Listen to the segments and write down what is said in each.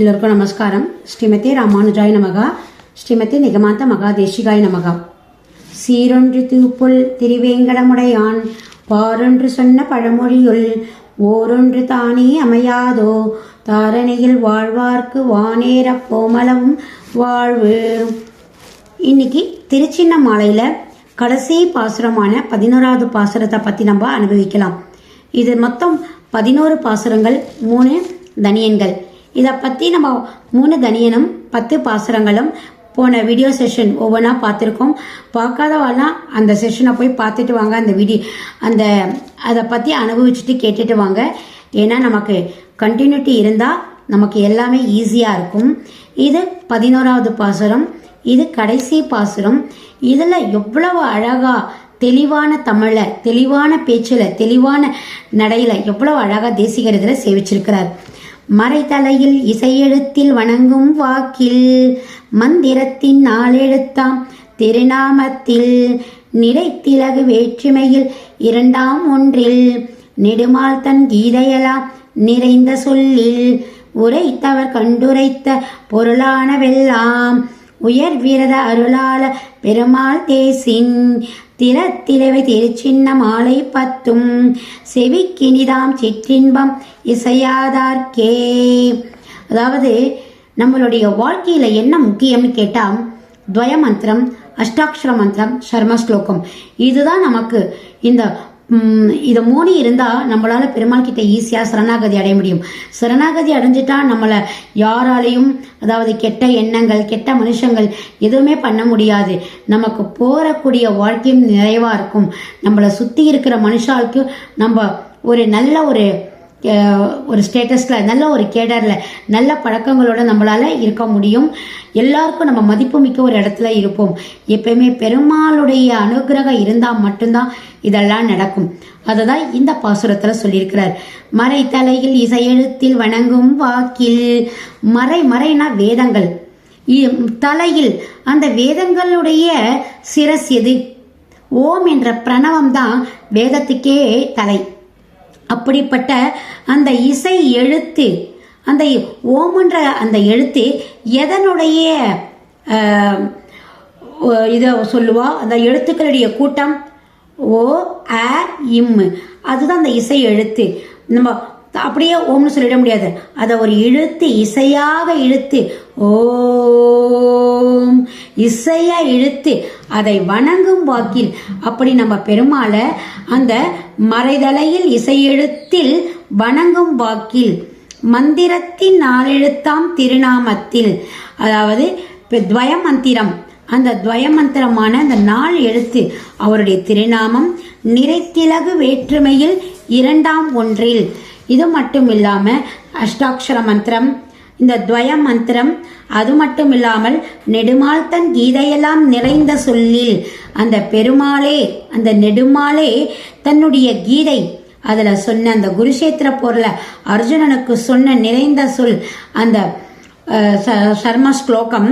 எல்லோருக்கும் நமஸ்காரம். ஸ்ரீமதி ராமானுஜாய் நமகா. ஸ்ரீமதி நிகமாந்த மகாதேசிகாய் நமகா. சீரொன்று தூப்புல் திருவேங்கடமுடையான். பாரொன்று சொன்ன பழமொழியுள் ஓரொன்று தானே அமையாதோ. தாரணையில் வாழ்வார்க்கு வானேர கோமலம் வாழ்வு. இன்னைக்கு திருச்சின்ன மாலையில் கடைசி பாசுரமான பதினோராவது பாசுரத்தை பற்றி நம்ம அனுபவிக்கலாம். இது மொத்தம் பதினோரு பாசுரங்கள் மூணு தனியன்கள். இதை பற்றி நம்ம மூணு தனியனும் பத்து பாசுரங்களும் போன வீடியோ செஷன் ஒவ்வொன்றா பார்த்துருக்கோம். பார்க்காதவாலாம் அந்த செஷனை போய் பார்த்துட்டு வாங்க. அந்த வீடியோ அந்த அதை பற்றி அனுபவிச்சுட்டு கேட்டுட்டு வாங்க. ஏன்னா நமக்கு கண்டினியூட்டி இருந்தால் நமக்கு எல்லாமே ஈஸியாக இருக்கும். இது பதினோராவது பாசுரம். இது கடைசி பாசுரம். இதில் எவ்வளவு அழகாக தெளிவான தமிழில் தெளிவான பேச்சில் தெளிவான நடையில் எவ்வளவு அழகாக தேசிகர் இதில் சேவிச்சிருக்கிறார். மறைதலையில் இசையெழுத்தில் வணங்கும் வாக்கில் மந்திரத்தின் நாளெழுத்தாம் திருநாமத்தில் நிறைத்திலகு வேற்றுமையில் இரண்டாம் ஒன்றில் நெடுமால் தன் கீதையெல்லாம் நிறைந்த சொல்லில் உரைத்தவர் கண்டுரைத்த பொருளானவெல்லாம் உயர் விரத அருளால பெருமாள் தேசின் திறத்திலவை திருச்சின்ன மாலை பத்தும். செவிக்கினிதாம் சிற்றின்பம் இசையாதார்க்கே. அதாவது நம்மளுடைய வாழ்க்கையில் என்ன முக்கியம்னு கேட்டால் துவய மந்திரம் அஷ்டாட்சர மந்திரம் சர்ம ஸ்லோகம் இதுதான் நமக்கு இந்த இதை மூணு இருந்தால் நம்மளால் பெருமாள் கிட்ட ஈஸியாக சரணாகதி அடைய முடியும். சரணாகதி அடைஞ்சிட்டா நம்மளை யாராலையும் அதாவது கெட்ட எண்ணங்கள் கெட்ட மனுஷங்கள் எதுவுமே பண்ண முடியாது. நமக்கு போகக்கூடிய வாழ்க்கையும் நிறைவாக இருக்கும். நம்மளை சுற்றி இருக்கிற மனுஷாளுக்கு நம்ம ஒரு நல்ல ஒரு ஒரு ஸ்டேட்டஸில் நல்ல ஒரு கேடரில் நல்ல பழக்கங்களோட நம்மளால் இருக்க முடியும். எல்லாருக்கும் நம்ம மதிப்புமிக்க ஒரு இடத்துல இருப்போம். எப்பயுமே பெருமாளுடைய அனுகிரகம் இருந்தால் மட்டும்தான் இதெல்லாம் நடக்கும். அதை தான் இந்த பாசுரத்தில் சொல்லியிருக்கிறார். மறை தலையில் இசையெழுத்தில் வணங்கும் வாக்கில் மறை மறைனா வேதங்கள். இ- தலையில் அந்த வேதங்களுடைய சிரஸ் எது? ஓம் என்ற பிரணவம் தான் வேதத்துக்கே தலை. அப்படிப்பட்ட அந்த இசை எழுத்து அந்த ஓம்ன்ற அந்த எழுத்து எதனுடைய இதை சொல்லுவா? அந்த எழுத்துக்களுடைய கூட்டம் ஓ அ இம். அதுதான் அந்த இசை எழுத்து. நம்ம அப்படியே ஓம்னு சொல்லிட முடியாது. அதை ஒரு இழுத்து இசையாக இழுத்து ஓம் இசையா இழுத்து அதை வணங்கும் வாக்கில் அப்படி நம்ம பெருமாளை அந்த மறைதலையில் இசையெழுத்தில் வணங்கும் வாக்கில் மந்திரத்தின் நாலெழுத்தாம் திருநாமத்தில் அதாவது இப்ப துவய மந்திரம் அந்த துவய மந்திரமான அந்த நாள் எழுத்து அவருடைய திருநாமம் நிறைத்திலகு வேற்றுமையில் இரண்டாம் ஒன்றில் இது மட்டும் இல்லாமல் அஷ்டாட்சர மந்திரம் இந்த துவய மந்திரம் அது மட்டும் இல்லாமல் நெடுமாள் தன் கீதையெல்லாம் நிறைந்த சொல்லில் அந்த பெருமாளே அந்த நெடுமாளே தன்னுடைய கீதை அதில் சொன்ன அந்த குருஷேத்திர போரில் அர்ஜுனனுக்கு சொன்ன நிறைந்த சொல் அந்த ச- சர்ம ஸ்லோகம்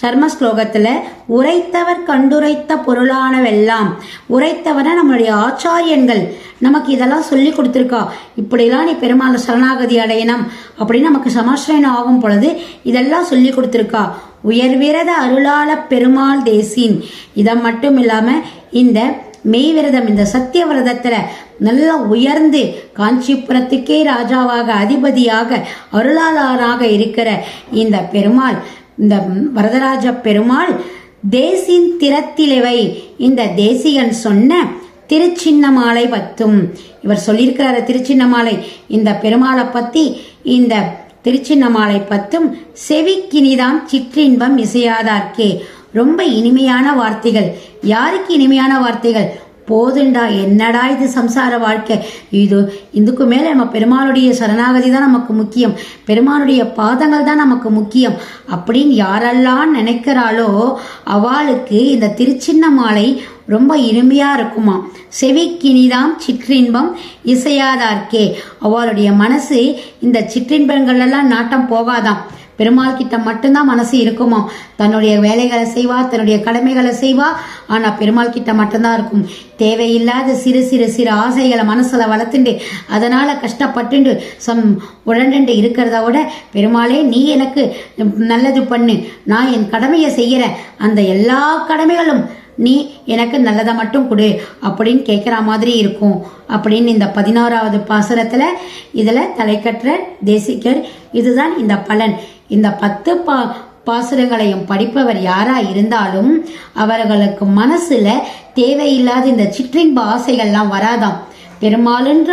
சர்ம ஸ்லோகத்துல உரைத்தவர் கண்டுரைத்த பொருளானவெல்லாம். உரைத்தவரை நம்மளுடைய ஆச்சாரியன்கள். நமக்கு இதெல்லாம் சொல்லி கொடுத்துருக்கா. இப்படிலாம் நீ பெருமாள் சரணாகதி அடையணும் அப்படின்னு நமக்கு சமாசிரயணம் ஆகும் பொழுது இதெல்லாம் சொல்லி கொடுத்துருக்கா. உயர்விரத அருளாள பெருமாள் தேசின். இதை மட்டும் இல்லாம இந்த மெய்விரதம் இந்த சத்திய விரதத்துல நல்லா உயர்ந்து காஞ்சிபுரத்துக்கே ராஜாவாக அதிபதியாக அருளாளராக இருக்கிற இந்த பெருமாள் இந்த வரதராஜ பெருமாள் தேசின் திறத்திலவை இந்த தேசிகன் சொன்ன திருச்சின்னமாலை பத்தும். இவர் சொல்லியிருக்கிறாரு திருச்சின்னமாலை. இந்த பெருமாளை பத்தி இந்த திருச்சின்னமாலை பத்தும் செவிக்கினிதாம் சிற்றின்பம் இசையாதார்க்கே. ரொம்ப இனிமையான வார்த்தைகள். யாருக்கு இனிமையான வார்த்தைகள்? போதுண்டா என்னடா இது சம்சார வாழ்க்கை? இது இதுக்கு மேலே நம்ம பெருமாளுடைய சரணாகதி தான் நமக்கு முக்கியம். பெருமாளுடைய பாதங்கள் தான் நமக்கு முக்கியம். அப்படின்னு யாரெல்லாம் நினைக்கிறாளோ அவளுக்கு இந்த திருச்சின்ன மாலை ரொம்ப இனிமையாக இருக்குமா? செவிக்கினிதாம் சிற்றின்பம் இசையாதார்க்கே. அவளுடைய மனசு இந்த சிற்றின்பங்கள் எல்லாம் நாட்டம் போகாதாம். பெருமாள் கிட்ட மட்டும்தான் மனசு இருக்குமா? தன்னுடைய வேலைகளை செய்வா தன்னுடைய கடமைகளை செய்வா ஆனா பெருமாள் கிட்ட மட்டும்தான் இருக்கும். தேவையில்லாத சிறு சிறு சிறு ஆசைகளை மனசுல வளர்த்துண்டு அதனால கஷ்டப்பட்டுண்டு சம் உழண்டு இருக்கிறத விட பெருமாளே நீ எனக்கு நல்லது பண்ணு. நான் என் கடமையை செய்கிறேன் அந்த எல்லா கடமைகளும் நீ எனக்கு நல்லதை மட்டும் கொடு அப்படின்னு கேட்குற மாதிரி இருக்கும். அப்படின்னு இந்த பதினோராவது பாசுரத்தில் இதில் தலைக்கற்ற தேசிக்கர் இதுதான் இந்த பலன். இந்த பத்து பா பாசுரங்களையும் படிப்பவர் யாரா இருந்தாலும் அவர்களுக்கு மனசுல தேவையில்லாத இந்த சிற்றின்ப ஆசைகள்லாம் வராதாம். பெருமாளுன்ற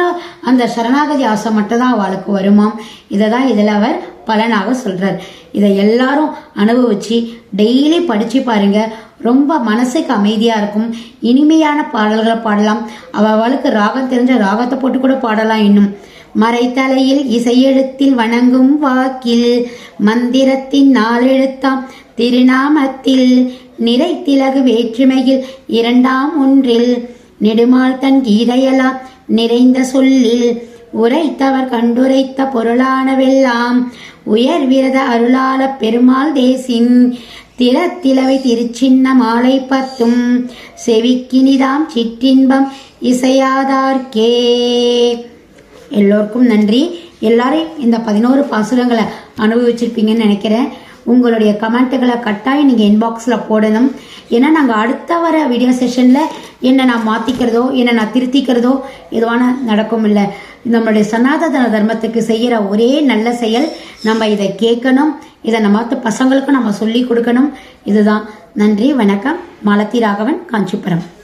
அந்த சரணாகதி ஆசை மட்டும்தான் அவளுக்கு வருமாம். இதை தான் இதில் அவர் பலனாக சொல்றார். இதை எல்லாரும் அனுபவிச்சு டெய்லி படிச்சு பாருங்க. ரொம்ப மனசுக்கு அமைதியா இருக்கும். இனிமையான பாடல்களை பாடலாம். அவளுக்கு ராகம் தெரிஞ்ச ராகத்தை போட்டு கூட பாடலாம் இன்னும். மறைத்தலையில் இசையெழுத்தில் வணங்கும் வாக்கில் மந்திரத்தின் நாலெழுத்தாம் திருநாமத்தில் நிறைத்திலகு வேற்றுமையில் இரண்டாம் ஒன்றில் நெடுமாள் தன் கீதையெல்லாம் நிறைந்த சொல்லில் உரைத்தவர் கண்டுரைத்த பொருளானவெல்லாம் உயர் விரத அருளாள பெருமாள் தேசின் திறத்திலவை திருச்சின்ன மாலை பத்தும் செவிக்கினிதாம் சிற்றின்பம் இசையாதார்க்கே. எல்லோருக்கும் நன்றி. எல்லாரையும் இந்த பதினோரு பாசுரங்களை அனுபவிச்சிருப்பீங்கன்னு நினைக்கிறேன். உங்களுடைய கமெண்ட்டுகளை கட்டாயம் நீங்கள் இன்பாக்ஸில் போடணும். ஏன்னா நாங்கள் அடுத்த வர வீடியோ செஷனில் என்னை நான் மாற்றிக்கிறதோ என்னை நான் திருத்திக்கிறதோ எதுவான நடக்கும் இல்லை நம்மளுடைய சனாதன தர்மத்துக்கு செய்கிற ஒரே நல்ல செயல் நம்ம இதை கேட்கணும். இதை நம்ம பசங்களுக்கும் நம்ம சொல்லி கொடுக்கணும். இதுதான். நன்றி வணக்கம். மாலத்தி ராகவன் காஞ்சிபுரம்.